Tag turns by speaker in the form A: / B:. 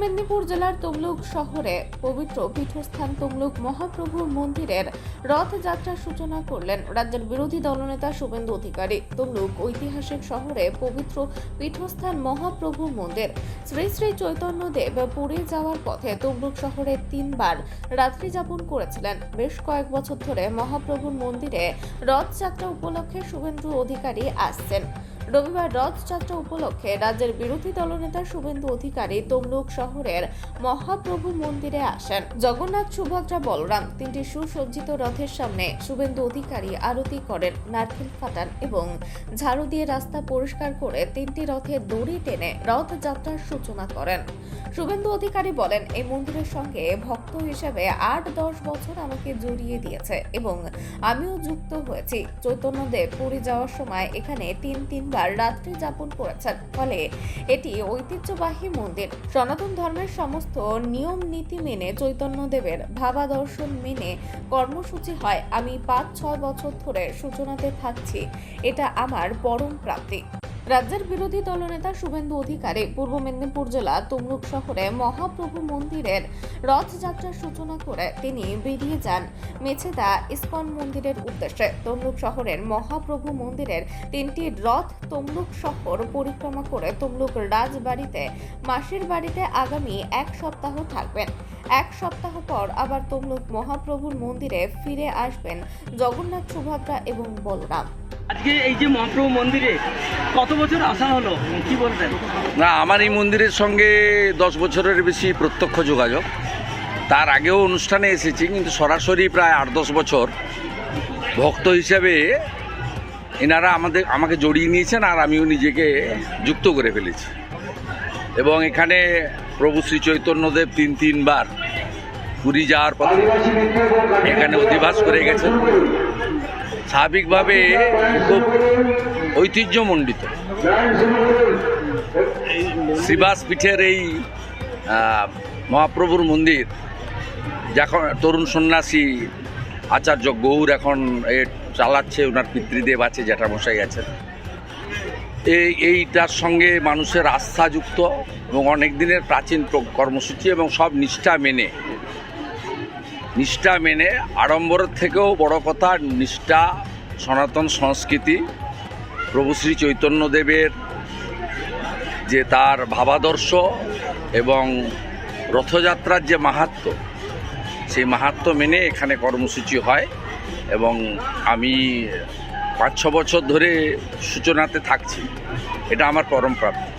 A: মেদিনীপুর জেলার তমলুক শহরে পবিত্র পীঠস্থান তমলুক মহাপ্রভুর মন্দিরের রথযাত্রার সূচনা করলেন রাজ্যের বিরোধী দলনেতা শুভেন্দু অধিকারী। তমলুক ঐতিহাসিক শহরে পবিত্র পীঠস্থান মহাপ্রভুর মন্দির। শ্রী শ্রী চৈতন্য দেব পুরী যাওয়ার পথে তমলুক শহরে তিনবার রাত্রি যাপন করেছিলেন। বেশ কয়েক বছর ধরে মহাপ্রভুর মন্দিরে রথযাত্রা উপলক্ষে শুভেন্দু অধিকারী আসছেন। রবিবার রথযাত্রা উপলক্ষে রাজ্যের বিরোধী দলনেতা শুভেন্দু অধিকারী তমলুক শহরের মহাপ্রভু মন্দিরে আসেন। জগন্নাথ সুভদ্রা বলরাম তিনটি সুসজ্জিত রথের সামনে শুভেন্দু অধিকারী আরতি করেন, নারকেল ফাটান এবং ঝাড়ু দিয়ে রাস্তা পরিষ্কার করে তিনটি রথে দড়ি টেনে রথযাত্রার সূচনা করেন। শুভেন্দু অধিকারী বলেন, এই মন্দিরের সঙ্গে ভক্ত হিসেবে আট দশ বছর আমাকে জড়িয়ে দিয়েছে এবং আমিও যুক্ত হয়েছি। চৈতন্যদেব পুরী যাওয়ার সময় এখানে তিন তিনবার রাত্রি যাপন করেছেন। ফলে এটি ঐতিহ্যবাহী মন্দির। সনাতন ধর্মের সমস্ত নিয়ম নীতি মেনে চৈতন্যদেবের ভাবাদর্শন মেনে কর্মসূচি হয়। আমি পাঁচ ছয় বছর ধরে সূচনাতে থাকছি। এটা আমার পরম প্রাপ্তি। রাজ্যের বিরোধী দলনেতা শুভেন্দু অধিকারী পূর্ব মেদিনীপুর জেলা তমলুক শহরে মহাপ্রভু মন্দিরের রথযাত্রার সূচনা করে তিনি বেরিয়ে যান মেছেদা ইস্কন মন্দিরের উদ্দেশ্যে। তমলুক শহরের মহাপ্রভু মন্দিরের তিনটি রথ তমলুক শহর পরিক্রমা করে তমলুক রাজবাড়িতে মাসির বাড়িতে আগামী এক সপ্তাহ থাকবেন। এক সপ্তাহ পর আবার তমলুক মহাপ্রভুর মন্দিরে ফিরে আসবেন জগন্নাথ সুভদ্রা এবং বলরাম।
B: আজকে এই যে মহাপ্রভু মন্দিরে কত বছর আসা হলো? কি বলবেন?
C: না, আমার এই মন্দিরের সঙ্গে দশ বছরের বেশি প্রত্যক্ষ যোগাযোগ। তার আগেও অনুষ্ঠানে এসেছি, কিন্তু সরাসরি প্রায় আট দশ বছর। ভক্ত হিসেবে এনারা আমাদের, আমাকে জড়িয়ে নিয়েছেন আর আমিও নিজেকে যুক্ত করে ফেলেছি। এবং এখানে প্রভু শ্রী চৈতন্যদেব তিন, তিনবার পুরী যাওয়ার পথে এখানে অধিবাস করে গেছেন। স্বাভাবিকভাবে খুব ঐতিহ্যমণ্ডিত। শ্রীবাস পীঠের এই মহাপ্রভুর মন্দির, যখন তরুণ সন্ন্যাসী আচার্য গৌর এখন এ চালাচ্ছে, ওনার পিতৃদেব আছে, জ্যাঠামশাই আছেন। এই, এইটার সঙ্গে মানুষের আস্থা যুক্ত এবং অনেক দিনের প্রাচীন কর্মসূচি এবং সব নিষ্ঠা মেনে নিষ্ঠা মেনে আড়ম্বরের থেকেও বড় কথা নিষ্ঠা, সনাতন সংস্কৃতি, প্রভু শ্রী চৈতন্যদেবের যে তার ভাবাদর্শ এবং রথযাত্রার যে মাহাত্ম, সেই মাহাত্ম মেনে এখানে কর্মসূচি হয় এবং আমি পাঁচ ছ বছর ধরে সূচনাতে থাকছি। এটা আমার পরম প্রাপ্তি।